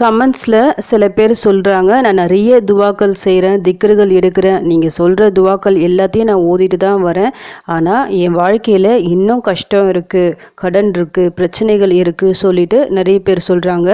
கமெண்ட்ஸில் சில பேர் சொல்கிறாங்க நான் நிறைய துவாக்கள் செய்கிறேன் திக்கர்கள் எடுக்கிறேன். நீங்கள் சொல்கிற துவாக்கள் எல்லாத்தையும் நான் ஓதிட்டு தான் வரேன். ஆனால் என் வாழ்க்கையில் இன்னும் கஷ்டம் இருக்குது கடன் இருக்குது பிரச்சனைகள் இருக்குது சொல்லிட்டு நிறைய பேர் சொல்கிறாங்க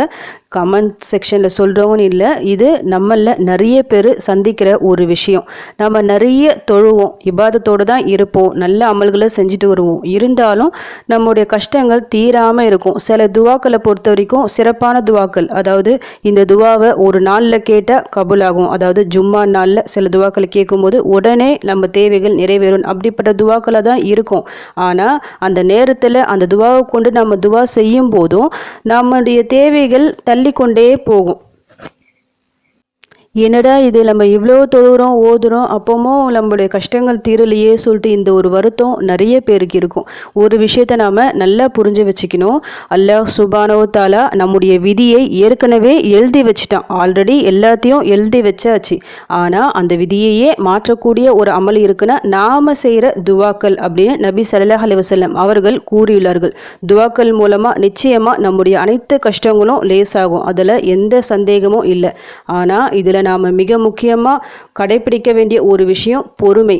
கமெண்ட் செக்ஷனில் சொல்கிறவங்கன்னு இல்லை இது நம்மளில் நிறைய பேர் சந்திக்கிற ஒரு விஷயம். நம்ம நிறைய தொழுவோம் இபாதத்தோடு தான் இருப்போம் நல்ல அமல்களை செஞ்சுட்டு வருவோம். இருந்தாலும் நம்முடைய கஷ்டங்கள் தீராமல் இருக்கும். சில துவாக்களை பொறுத்த வரைக்கும் சிறப்பான துவாக்கள். அதாவது இந்த துவாவை ஒரு நாளில் கேட்டால் கபுலாகும். அதாவது ஜும்மா நாளில் சில துவாக்களை கேட்கும்போது உடனே நம்ம தேவைகள் நிறைவேறும். அப்படிப்பட்ட துவாக்களை தான் இருக்கும். ஆனால் அந்த நேரத்தில் அந்த துவாவை கொண்டு நம்ம துவா செய்யும் போதும் நம்முடைய தேவைகள் தள்ளிக்கொண்டே போகும். என்னடா இது நம்ம இவ்வளோ தொழுகிறோம் ஓதுறோம் அப்போமும் நம்மளுடைய கஷ்டங்கள் தீரலையே சொல்லிட்டு இந்த ஒரு வருத்தம் நிறைய பேருக்கு இருக்கும். ஒரு விஷயத்தை நாம் நல்லா புரிஞ்சு வச்சுக்கணும். அல்லாஹ் சுபானோ தாலா நம்முடைய விதியை ஏற்கனவே எழுதி வச்சுட்டான். ஆல்ரெடி எல்லாத்தையும் எழுதி வச்சாச்சு. ஆனால் அந்த விதியையே மாற்றக்கூடிய ஒரு அமல் இருக்குன்னா நாம் செய்கிற துவாக்கள் அப்படின்னு நபி சல்லாஹ் அலி அவர்கள் கூறியுள்ளார்கள். துவாக்கள் மூலமாக நிச்சயமாக நம்முடைய அனைத்து கஷ்டங்களும் லேசாகும். அதில் எந்த சந்தேகமும் இல்லை. ஆனால் இதில் நாம் மிக முக்கியமாக கடைபிடிக்க வேண்டிய ஒரு விஷயம் பொறுமை.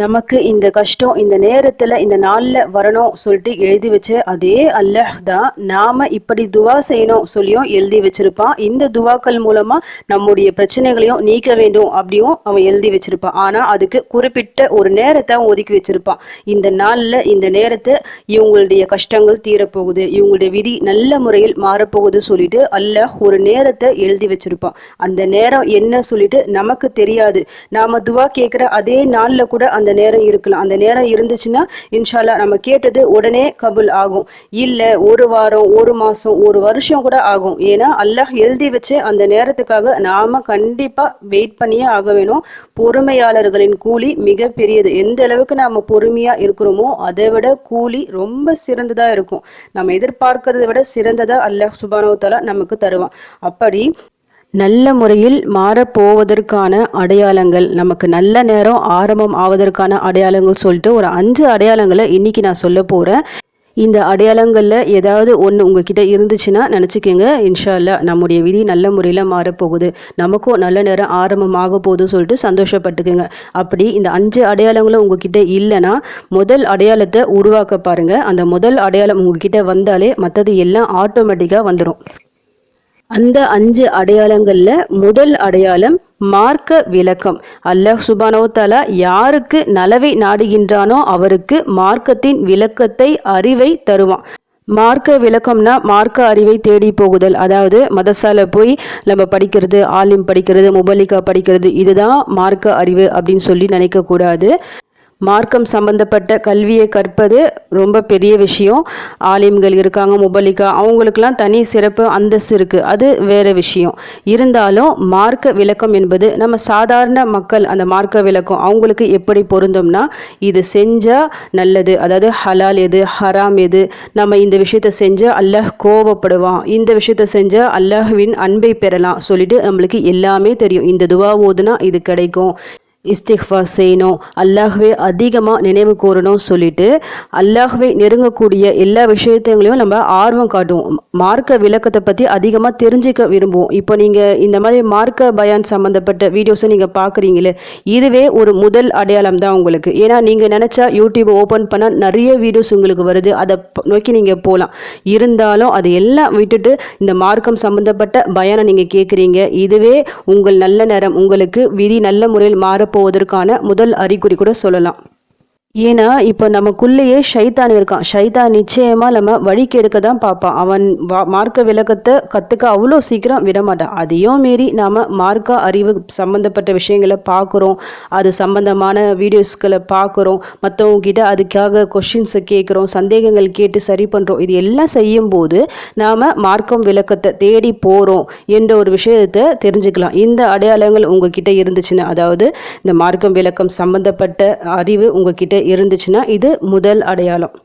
நமக்கு இந்த கஷ்டம் இந்த நேரத்தில் இந்த நாளில் வரணும் சொல்லிட்டு எழுதி வச்ச அதே அல்லஹ் தான் நாம் இப்படி துவா செய்யணும் சொல்லியும் எழுதி வச்சிருப்பான். இந்த துவாக்கள் மூலமாக நம்முடைய பிரச்சனைகளையும் நீக்க வேண்டும் அப்படியும் அவன் எழுதி வச்சிருப்பான். ஆனால் அதுக்கு குறிப்பிட்ட ஒரு நேரத்தை ஒதுக்கி வச்சிருப்பான். இந்த நாளில் இந்த நேரத்தை இவங்களுடைய கஷ்டங்கள் தீரப்போகுது இவங்களுடைய விதி நல்ல முறையில் மாறப்போகுது சொல்லிட்டு அல்ல ஒரு நேரத்தை எழுதி வச்சிருப்பான். அந்த நேரம் என்ன சொல்லிட்டு நமக்கு தெரியாது. நாம துவா கேட்குற அதே நாளில் கூட அந்த நேரம் இருக்கலாம். அந்த நேரம் இருந்துச்சுன்னா இன்ஷால்லா நம்ம கேட்டது உடனே கபுல் ஆகும். இல்லை ஒரு வாரம் ஒரு மாதம் ஒரு வருஷம் கூட ஆகும். ஏன்னா அல்லாஹ் எழுதி வச்சு அந்த நேரத்துக்காக நாம கண்டிப்பாக வெயிட் பண்ணியே ஆக வேணும் பொறுமையாளர்களின் கூலி மிகப்பெரியது. எந்த அளவுக்கு நாம பொறுமையாக இருக்கிறோமோ அதை விட கூலி ரொம்ப சிறந்ததாக இருக்கும். நம்ம எதிர்பார்க்கறதை விட சிறந்ததாக அல்லாஹ் சுபானோத்தாலா நமக்கு தருவான். அப்படி நல்ல முறையில் மாறப்போவதற்கான அடையாளங்கள். நமக்கு நல்ல நேரம் ஆரம்பம் ஆவதற்கான அடையாளங்கள் சொல்லிட்டு ஒரு அஞ்சு அடையாளங்களை இன்னைக்கு நான் சொல்ல போகிறேன் இந்த அடையாளங்களில் ஏதாவது ஒன்று உங்ககிட்ட இருந்துச்சுன்னா நினச்சிக்கோங்க. இன்ஷால்லா நம்முடைய விதி நல்ல முறையில் மாறப்போகுது நமக்கும் நல்ல நேரம் ஆரம்பமாக போகுது சொல்லிட்டு சந்தோஷப்பட்டுக்குங்க. அப்படி இந்த அஞ்சு அடையாளங்களும் உங்ககிட்ட இல்லைன்னா முதல் அடையாளத்தை உருவாக்க பாருங்கள் அந்த முதல் அடையாளம் உங்ககிட்ட வந்தாலே மற்றது எல்லாம் ஆட்டோமேட்டிக்காக வந்துடும் அந்த அஞ்சு அடையாளங்களில் முதல் அடையாளம் மார்க்க விளக்கம். அல்லாஹ் சுபானோத்தாலா யாருக்கு நலவை நாடுகின்றானோ அவருக்கு மார்க்கத்தின் விளக்கத்தை அறிவை தருவான். மார்க்க விளக்கம்னா மார்க்க அறிவை தேடி போகுதல். அதாவது மதசால போய் நம்ம படிக்கிறது ஆலிம் படிக்கிறது முபலிகா படிக்கிறது இதுதான் மார்க்க அறிவு அப்படின்னு சொல்லி நினைக்கக்கூடாது. மார்க்கம் சம்பந்தப்பட்ட கல்வியை கற்பது ரொம்ப பெரிய விஷயம். ஆலிம்கள் இருக்காங்க முபலிகா அவங்களுக்கெல்லாம் தனி சிறப்பு அந்தஸ்து இருக்குது அது வேறு விஷயம். இருந்தாலும் மார்க்க விளக்கம் என்பது நம்ம சாதாரண மக்கள் அந்த மார்க்க விளக்கம் அவங்களுக்கு எப்படி பொருந்தோம்னா இது செஞ்சால் நல்லது. அதாவது ஹலால் எது ஹராம் எது நம்ம இந்த விஷயத்தை செஞ்சால் அல்லாஹ் கோபப்படுவான் இந்த விஷயத்தை செஞ்சால் அல்லாஹ்வின் அன்பை பெறலாம். சொல்லிட்டு நம்மளுக்கு எல்லாமே தெரியும். இந்த துவா ஓதுனா இது கிடைக்கும். இஸ்திஃபா செய்யணும். அல்லாஹ்வே அதிகமாக நினைவு கூறணும் சொல்லிட்டு அல்லாஹ்வே நெருங்கக்கூடிய எல்லா விஷயத்தையும் நம்ம ஆர்வம் காட்டுவோம். மார்க்க விளக்கத்தை பற்றி அதிகமாக தெரிஞ்சுக்க விரும்புவோம். இப்போ நீங்கள் இந்த மாதிரி மார்க்க பயான் சம்மந்தப்பட்ட வீடியோஸை நீங்கள் பார்க்குறீங்களே இதுவே ஒரு முதல் அடையாளம் தான் உங்களுக்கு. ஏன்னா நீங்கள் நினச்சா யூடியூப் ஓப்பன் பண்ணால் நிறைய வீடியோஸ் உங்களுக்கு வருது. அதை நோக்கி நீங்கள் போகலாம் இருந்தாலும் அதை எல்லாம் விட்டுட்டு இந்த மார்க்கம் சம்மந்தப்பட்ட பயானை நீங்கள் கேட்குறீங்க இதுவே உங்கள் நல்ல நேரம். உங்களுக்கு விதி நல்ல முறையில் மாறப்போ போவதற்கான முதல் அறிகுறி கூட சொல்லலாம். ஏன்னா இப்போ நமக்குள்ளேயே ஷைத்தான் இருக்கான். ஷைத்தான் நிச்சயமாக நம்ம வழி கெடுக்க தான் பார்ப்பான். அவன் வா மார்க்க விளக்கத்தை கற்றுக்க அவ்வளோ சீக்கிரம் விட மாட்டான் அதையும் மீறி நாம் மார்க்க அறிவு சம்மந்தப்பட்ட விஷயங்களை பார்க்குறோம். அது சம்மந்தமான வீடியோஸ்களை பார்க்குறோம். மற்றவங்ககிட்ட அதுக்காக கொஷின்ஸை கேட்குறோம். சந்தேகங்கள் கேட்டு சரி பண்ணுறோம் இது எல்லாம் செய்யும்போது நாம் மார்க்கம் விளக்கத்தை தேடி போகிறோம் என்ற ஒரு விஷயத்தை தெரிஞ்சுக்கலாம். இந்த அடையாளங்கள் உங்ககிட்ட இருந்துச்சுன்னா அதாவது இந்த மார்க்கம் விளக்கம் சம்மந்தப்பட்ட அறிவு உங்ககிட்ட இருந்துச்சுன்னா இது முதல் அடையாளம்.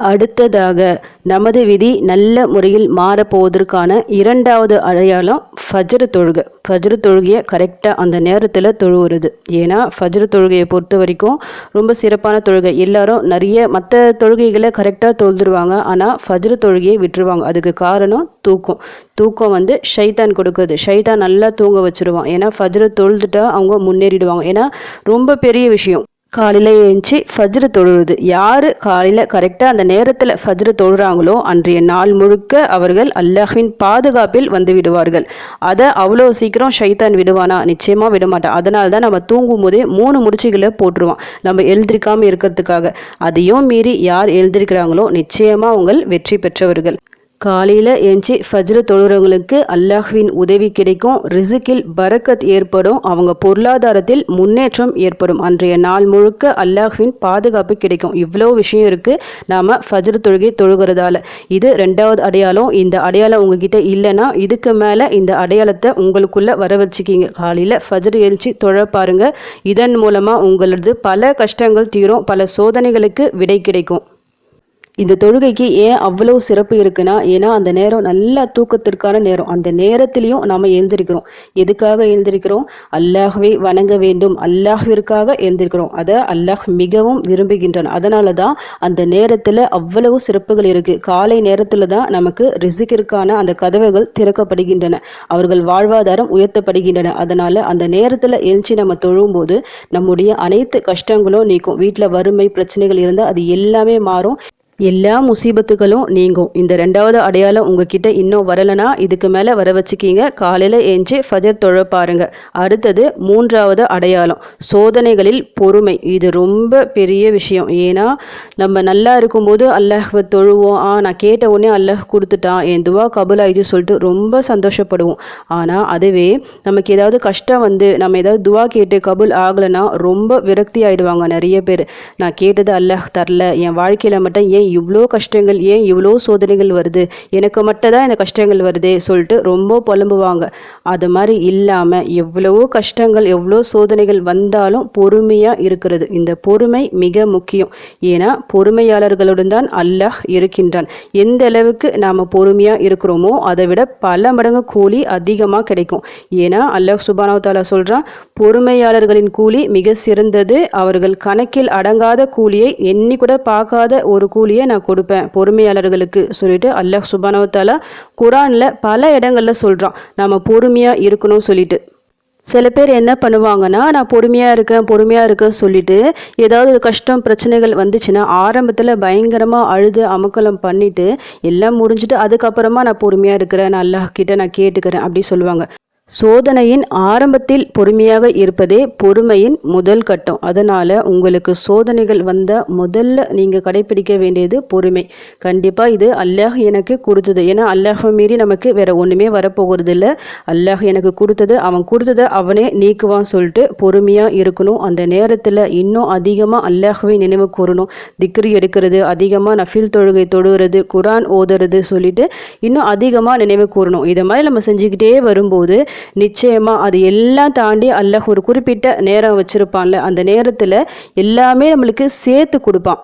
அடுத்ததாக நமது விதி நல்ல முறையில் மாறப்போவதற்கான இரண்டாவது அடையாளம் ஃபஜ்ரு தொழுகை. ஃபஜ்ரு தொழுகையை கரெக்டாக அந்த நேரத்தில் தொழுவுறது. ஏன்னா ஃபஜ்ரு தொழுகையை பொறுத்த வரைக்கும் ரொம்ப சிறப்பான தொழுகை. எல்லாரும் நிறைய மற்ற தொழுகைகளை கரெக்டாக தொழுதுருவாங்க. ஆனால் ஃபஜ்ரு தொழுகையை விட்டுருவாங்க. அதுக்கு காரணம் தூக்கம். தூக்கம் வந்து ஷைத்தான் கொடுக்குறது. ஷைத்தான் நல்லா தூங்க வச்சுருவான். ஏன்னா ஃபஜ்ரு தொழுதுட்டா அவங்க முன்னேறிடுவாங்க. ஏன்னா ரொம்ப பெரிய விஷயம். காலையில் ஏஞ்சி ஃபஜ்ரு தொழுறது. யார் காலையில் கரெக்டாக அந்த நேரத்தில் ஃபஜ்ரு தொழுறாங்களோ அன்றைய நாள் முழுக்க அவர்கள் அல்லாஹின் பாதுகாப்பில் வந்து விடுவார்கள். அதை அவ்வளோ சீக்கிரம் ஷைத்தான் விடுவானா? நிச்சயமாக விடமாட்டான் அதனால தான் நம்ம தூங்கும் போதே மூணு முடிச்சுகளை போட்டுருவான். நம்ம எழுந்திருக்காமல் இருக்கிறதுக்காக. அதையும் மீறி யார் எழுந்திருக்கிறாங்களோ நிச்சயமாக உங்கள் வெற்றி பெற்றவர்கள். காலையில் எஞ்சி ஃபஜ்ரு தொழுறவங்களுக்கு அல்லாஹ்வின் உதவி கிடைக்கும். ரிசுக்கில் பரக்கத் ஏற்படும். அவங்க பொருளாதாரத்தில் முன்னேற்றம் ஏற்படும். அன்றைய நாள் முழுக்க அல்லாஹ்வின் பாதுகாப்பு கிடைக்கும். இவ்வளோ விஷயம் இருக்குது நாம் ஃபஜ்ரு தொழுகை தொழுகிறதால. இது ரெண்டாவது அடையாளம். இந்த அடையாளம் உங்ககிட்ட இல்லைன்னா இதுக்கு மேலே இந்த அடையாளத்தை உங்களுக்குள்ளே வர வச்சுக்கிங்க. காலையில் ஃபஜ்ரு எழுச்சி தொழ பாருங்கள் இதன் மூலமாக உங்களது பல கஷ்டங்கள் தீரும். பல சோதனைகளுக்கு விடை கிடைக்கும். இந்த தொழுகைக்கு ஏன் அவ்வளோ சிறப்பு இருக்குன்னா ஏன்னா அந்த நேரம் நல்லா தூக்கத்திற்கான நேரம். அந்த நேரத்திலையும் நாம் எழுந்திருக்கிறோம். எதுக்காக எழுந்திருக்கிறோம்? அல்லாஹ்வை வணங்க வேண்டும். அல்லாஹ்விற்காக எழுந்திருக்கிறோம். அதை அல்லாஹ் மிகவும் விரும்புகின்றன. அதனால தான் அந்த நேரத்தில் அவ்வளவு சிறப்புகள் இருக்குது காலை நேரத்தில் தான் நமக்கு ரிசிக்கிற்கான அந்த கதவுகள் திறக்கப்படுகின்றன. அவர்கள் வாழ்வாதாரம் உயர்த்தப்படுகின்றன. அதனால் அந்த நேரத்தில் எழுச்சி நம்ம தொழும்போது நம்முடைய அனைத்து கஷ்டங்களும் நீக்கும். வீட்டில் வறுமை பிரச்சனைகள் இருந்தால் அது எல்லாமே மாறும். எல்லா முசீபத்துகளும் நீங்கும். இந்த ரெண்டாவது அடையாளம் உங்ககிட்ட இன்னும் வரலனா இதுக்கு மேலே வர வச்சுக்கிங்க. காலையில் ஏஞ்சி ஃபஜர் தொழ பாருங்க. அடுத்தது மூன்றாவது அடையாளம். சோதனைகளில் பொறுமை. இது ரொம்ப பெரிய விஷயம். ஏன்னா நம்ம நல்லா இருக்கும்போது அல்லாஹ் தொழுவோம். ஆ நான் கேட்ட உடனே அல்லாஹ் கொடுத்துட்டான். என் துவா கபுல் ஆயிடுச்சு சொல்லிட்டு ரொம்ப சந்தோஷப்படுவோம். ஆனால் அதுவே நமக்கு ஏதாவது கஷ்டம் வந்து நம்ம ஏதாவது துவா கேட்டு கபுல் ஆகலைன்னா ரொம்ப விரக்தி ஆயிடுவாங்க நிறைய பேர். நான் கேட்டது அல்லாஹ் தரல. என் வாழ்க்கையில் மட்டும் ஏன் இவ்வளோ கஷ்டங்கள் ஏன் இவ்வளோ சோதனைகள் வருது? எனக்கு மட்டும் தான் இந்த கஷ்டங்கள் வருதே சொல்லிட்டு ரொம்ப புலம்புவாங்க. அது மாதிரி இல்லாமல் எவ்வளவோ கஷ்டங்கள் எவ்வளோ சோதனைகள் வந்தாலும் பொறுமையாக இருக்கிறது. இந்த பொறுமை மிக முக்கியம். ஏன்னா பொறுமையாளர்களுடன் தான் அல்லாஹ் இருக்கின்றான். எந்த அளவுக்கு நாம் பொறுமையாக இருக்கிறோமோ அதை விட பல மடங்கு கூலி அதிகமாக கிடைக்கும். ஏன்னா அல்லாஹ் சுபானாவ் தாலா சொல்கிறான் பொறுமையாளர்களின் கூலி மிக சிறந்தது. அவர்கள் கணக்கில் அடங்காத கூலியை எண்ணி கூட பார்க்காத ஒரு கூலியை கூலியை நான் கொடுப்பேன். பொறுமையாளர்களுக்கு சொல்லிட்டு அல்லாஹ் சுபானவத்தாலா குரானில் பல இடங்களில் சொல்கிறான் நம்ம பொறுமையாக இருக்கணும் சொல்லிட்டு. சில பேர் என்ன பண்ணுவாங்கன்னா நான் பொறுமையாக இருக்கேன் பொறுமையாக இருக்கேன் சொல்லிட்டு ஏதாவது கஷ்டம் பிரச்சனைகள் வந்துச்சுன்னா ஆரம்பத்தில் பயங்கரமாக அழுது அமக்கலம் பண்ணிவிட்டு எல்லாம் முடிஞ்சுட்டு அதுக்கப்புறமா நான் பொறுமையாக இருக்கிறேன் நான் அல்லாஹ் கிட்ட நான் கேட்டுக்கிறேன் அப்படி சொல்லுவாங்க. சோதனையின் ஆரம்பத்தில் பொறுமையாக இருப்பதே பொறுமையின் முதல் கட்டம். அதனால் உங்களுக்கு சோதனைகள் வந்த முதல்ல நீங்கள் கடைபிடிக்க வேண்டியது பொறுமை. கண்டிப்பாக இது அல்லாஹ் எனக்கு கொடுத்தது. ஏன்னா அல்லாஹை மீறி நமக்கு வேற ஒன்றுமே வரப்போகிறது இல்லை அல்லாஹ் எனக்கு கொடுத்தது அவன் கொடுத்ததை அவனே நீக்குவான் சொல்லிட்டு பொறுமையாக இருக்கணும். அந்த நேரத்தில் இன்னும் அதிகமாக அல்லாஹவை நினைவு கூறணும். திக்ரி எடுக்கிறது அதிகமாக நஃபில் தொழுகை தொழுகிறது குரான் ஓதுறது சொல்லிட்டு இன்னும் அதிகமாக நினைவு கூறணும். இதை மாதிரி நம்ம செஞ்சுக்கிட்டே வரும்போது நிச்சயமாக அது எல்லாம் தாண்டி அல்லாஹ் ஒரு குறிப்பிட்ட நேரம் வச்சுருப்பான்ல. அந்த நேரத்தில் எல்லாமே நம்மளுக்கு சேர்த்து கொடுப்பான்.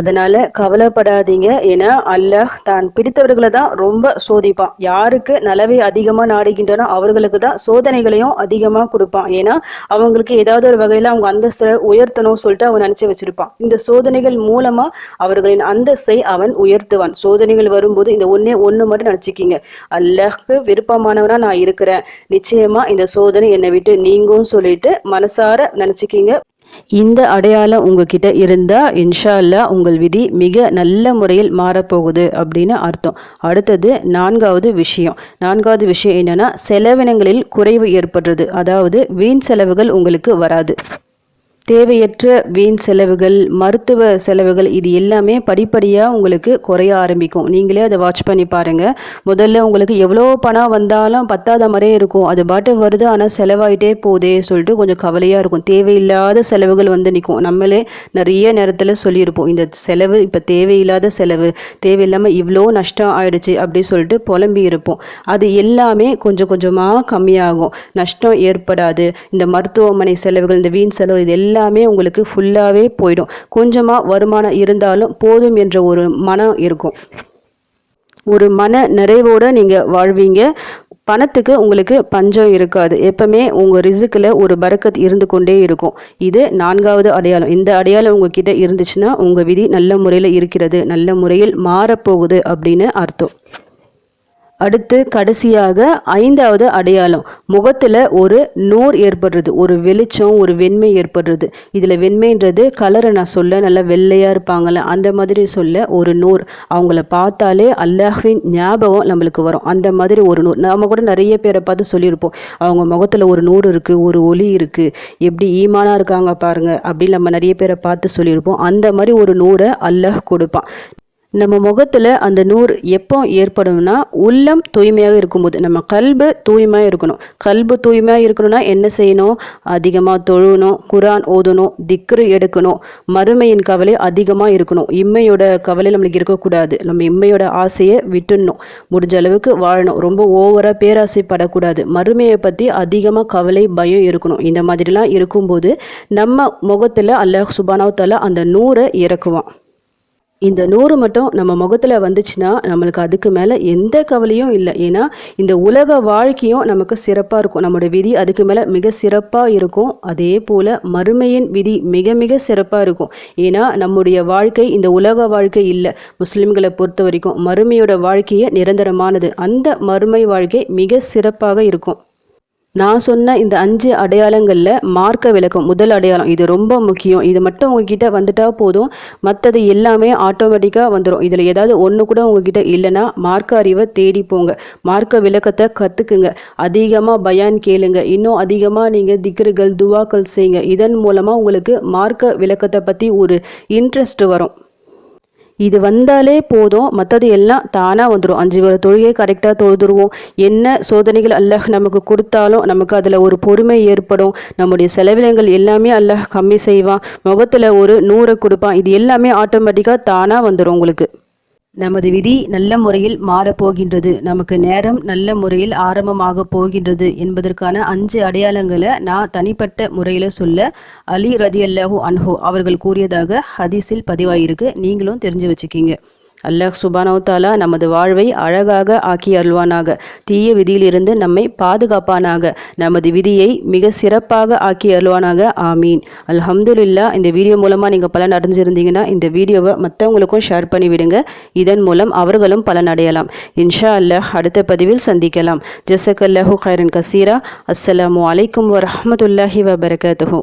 அதனால் கவலைப்படாதீங்க. ஏன்னா அல்லாஹ் தான் பிடித்தவர்களை தான் ரொம்ப சோதிப்பான். யாருக்கு நலவை அதிகமாக நாடுகின்றனோ அவர்களுக்கு தான் சோதனைகளையும் அதிகமாக கொடுப்பான். ஏன்னா அவங்களுக்கு ஏதாவது ஒரு வகையில் அவங்க அந்தஸ்தை உயர்த்தணும் சொல்லிட்டு அவன் நினச்சி வச்சிருப்பான். இந்த சோதனைகள் மூலமாக அவர்களின் அந்தஸ்தை அவன் உயர்த்துவான். சோதனைகள் வரும்போது இந்த ஒன்றே ஒன்று மட்டும் நினச்சிக்கிங்க. அல்லாஹ்க்கு விருப்பமானவனாக நான் இருக்கிறேன். நிச்சயமாக இந்த சோதனை என்னை விட்டு நீங்கும் சொல்லிட்டு மனசார நினச்சிக்கிங்க. இந்த அடையாளம் உங்ககிட்ட இருந்தால் இன்ஷா அல்லா உங்கள் விதி மிக நல்ல முறையில் மாறப்போகுது அப்படின்னு அர்த்தம். அடுத்தது நான்காவது விஷயம். நான்காவது விஷயம் என்னன்னா செலவினங்களில் குறைவு ஏற்படுறது. அதாவது வீண் செலவுகள் உங்களுக்கு வராது. தேவையற்ற வீண் செலவுகள் மருத்துவ செலவுகள் இது எல்லாமே படிப்படியாக உங்களுக்கு குறைய ஆரம்பிக்கும். நீங்களே அதை வாட்ச் பண்ணி பாருங்கள் முதல்ல உங்களுக்கு எவ்வளோ பணம் வந்தாலும் பத்தாத மாதிரியே இருக்கும். அது பாட்டு வருது ஆனால் செலவாயிட்டே போதே சொல்லிட்டு கொஞ்சம் கவலையாக இருக்கும். தேவையில்லாத செலவுகள் வந்து நிற்கும். நம்மளே நிறைய நேரத்தில் சொல்லியிருப்போம் இந்த செலவு இப்போ தேவையில்லாத செலவு தேவையில்லாமல் இவ்வளோ நஷ்டம் ஆயிடுச்சு அப்படி சொல்லிட்டு புலம்பி இருப்போம். அது எல்லாமே கொஞ்சம் கொஞ்சமாக கம்மியாகும். நஷ்டம் ஏற்படாது. இந்த மருத்துவமனை செலவுகள் இந்த வீண் செலவு இது எல்லாம் எல்லாமே உங்களுக்கு ஃபுல்லாகவே போயிடும். கொஞ்சமாக வருமானம் இருந்தாலும் போதும் என்ற ஒரு மனம் இருக்கும். ஒரு மன நிறைவோடு நீங்கள் வாழ்வீங்க. பணத்துக்கு உங்களுக்கு பஞ்சம் இருக்காது. எப்பவுமே உங்கள் ரிசுக்கில் ஒரு பறக்கத் இருந்து கொண்டே இருக்கும். இது நான்காவது அடையாளம். இந்த அடையாளம் உங்ககிட்ட இருந்துச்சுன்னா உங்கள் விதி நல்ல முறையில் இருக்கிறது. நல்ல முறையில் மாறப்போகுது அப்படின்னு அர்த்தம். அடுத்து கடைசியாக ஐந்தாவது அடையாளம். முகத்தில் ஒரு நோர் ஏற்படுறது ஒரு வெளிச்சம் ஒரு வெண்மை ஏற்படுறது. இதில் வெண்மைன்றது கலரை நான் சொல்ல நல்லா வெள்ளையாக இருப்பாங்கள்ல அந்த மாதிரி சொல்ல ஒரு நூர். அவங்கள பார்த்தாலே அல்லாஹின் ஞாபகம் நம்மளுக்கு வரும். அந்த மாதிரி ஒரு நூர். நாம் கூட நிறைய பேரை பார்த்து சொல்லியிருப்போம். அவங்க முகத்தில் ஒரு நூறு இருக்குது ஒரு ஒளி இருக்குது எப்படி ஈமானாக இருக்காங்க பாருங்கள் அப்படின்னு நம்ம நிறைய பேரை பார்த்து சொல்லியிருப்போம். அந்த மாதிரி ஒரு நூரை அல்லாஹ் கொடுப்பான். நம்ம முகத்தில் அந்த நூறு எப்போ ஏற்படும்னா உள்ளம் தூய்மையாக இருக்கும்போது நம்ம கல்பு தூய்மையாக இருக்கணும். கல்பு தூய்மையாக இருக்கணும்னா என்ன செய்யணும்? அதிகமாக தொழுணும் குரான் ஓதணும் திக்ரு எடுக்கணும். மறுமையின் கவலை அதிகமாக இருக்கணும். இம்மையோட கவலை நம்மளுக்கு இருக்கக்கூடாது. நம்ம இம்மையோட ஆசையை விட்டுடணும். முடிஞ்ச அளவுக்கு வாழணும். ரொம்ப ஓவராக பேராசைப்படக்கூடாது. மறுமையை பற்றி அதிகமாக கவலை பயம் இருக்கணும். இந்த மாதிரிலாம் இருக்கும்போது நம்ம முகத்தில் அல்லாஹ் சுபானாவத்தால அந்த நூறை இறக்குவான். இந்த நூறு மட்டும் நம்ம முகத்தில் வந்துச்சுன்னா நம்மளுக்கு அதுக்கு மேலே எந்த கவலையும் இல்லை. ஏன்னா இந்த உலக வாழ்க்கையும் நமக்கு சிறப்பாக இருக்கும். நம்மளோட விதி அதுக்கு மேலே மிக சிறப்பாக இருக்கும். அதே போல் மறுமையின் விதி மிக மிக சிறப்பாக இருக்கும். ஏன்னா நம்முடைய வாழ்க்கை இந்த உலக வாழ்க்கை இல்லை. முஸ்லீம்களை பொறுத்த வரைக்கும் மறுமையோட வாழ்க்கையே நிரந்தரமானது. அந்த மறுமை வாழ்க்கை மிக சிறப்பாக இருக்கும். நான் சொன்ன இந்த அஞ்சு அடையாளங்களில் மார்க்க விளக்கம் முதல் அடையாளம். இது ரொம்ப முக்கியம். இது மட்டும் உங்ககிட்ட வந்துட்டால் போதும். மற்றது எல்லாமே ஆட்டோமேட்டிக்காக வந்துடும் இதில் ஏதாவது ஒன்று கூட உங்ககிட்ட இல்லைன்னா மார்க்க அறிவை தேடி போங்க. மார்க்க விளக்கத்தை கற்றுக்குங்க அதிகமாக பயான் கேளுங்க. இன்னும் அதிகமாக நீங்கள் திக்ருகள் துவாக்கள் செய்யுங்க இதன் மூலமாக உங்களுக்கு மார்க்க விளக்கத்தை பற்றி ஒரு இன்ட்ரெஸ்ட் வரும். இது வந்தாலே போதும். மற்றது எல்லாம் தானாக வந்துடும் அஞ்சு வர தொழுகை கரெக்டாக தொழுதுருவோம். என்ன சோதனைகள் அல்லாஹ் நமக்கு கொடுத்தாலும் நமக்கு அதில் ஒரு பொறுமை ஏற்படும். நம்முடைய செலவினங்கள் எல்லாமே அல்லாஹ் கம்மி செய்வான். முகத்தில் ஒரு நூறை கொடுப்பான். இது எல்லாமே ஆட்டோமேட்டிக்காக தானாக வந்துடும் உங்களுக்கு. நமது விதி நல்ல முறையில் மாறப்போகின்றது. நமக்கு நேரம் நல்ல முறையில் ஆரம்பமாக போகின்றது என்பதற்கான அஞ்சு அடையாளங்களை நான் தனிப்பட்ட முறையில் சொல்ல அலி ரதி அல்லாஹூ அன்ஹோ அவர்கள் கூறியதாக ஹதீஸில் பதிவாயிருக்கு. நீங்களும் தெரிஞ்சு வச்சுக்கிங்க. அல்லாஹ் சுபானவத்தாலா நமது வாழ்வை அழகாக ஆக்கி அருள்வானாக. தீய விதியிலிருந்து நம்மை பாதுகாப்பானாக. நமது விதியை மிக சிறப்பாக ஆக்கி அருள்வானாக. ஆமீன். அல்ஹம்துல்லா இந்த வீடியோ மூலமாக நீங்கள் பலன் அடைஞ்சிருந்தீங்கன்னா இந்த வீடியோவை மற்றவங்களுக்கும் ஷேர் பண்ணிவிடுங்க இதன் மூலம் அவர்களும் பலன் அடையலாம். இன்ஷா அல்லாஹ் அடுத்த பதிவில் சந்திக்கலாம். ஜசக் அல்லாஹூ ஹைரன் கசீரா. அஸ்ஸலாமு அலைக்கும் வரமத்துல்லாஹி வபரகாத்துஹூ.